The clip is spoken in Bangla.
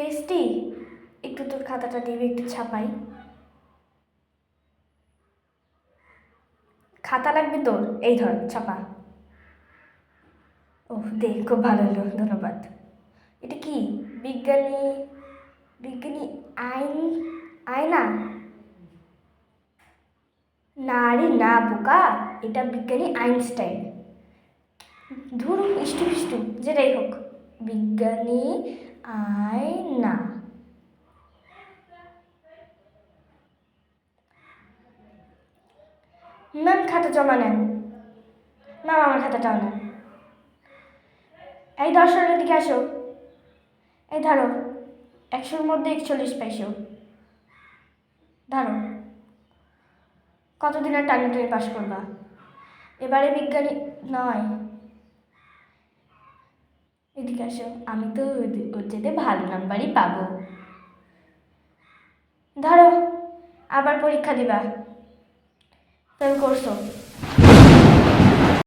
বেস্টি একটু তোর খাতাটা দিবি, একটু ছাপাই। খাতা লাগবে তোর? এই ধর, ছাপা। ও দে, খুব ভালো হলো, ধন্যবাদ। এটা কি? বিজ্ঞানী বিজ্ঞানী আইন, আয়না? না রে, না, বোকা। এটা বিজ্ঞানী আইনস্টাইন। ধরু, ইষ্টু ইষ্টু যেটাই হোক। বিজ্ঞানী আয়না ম্যাম খাতা জমা নেন। ম্যাম আমার খাতাটাও নেন। এই দর্শনের দিকে আসো। এই ধরো, একশোর মধ্যে একচল্লিশ পাইছো। ধরো, কতদিনের টাইমে তুমি পাস করবা? এবারে বিজ্ঞানী, নয়। এদিকে আসো, আমি তো ওর- যেতে ভালো নাম্বারই পাবো। ধরো, আবার পরীক্ষা দিবা। তুমি করছ।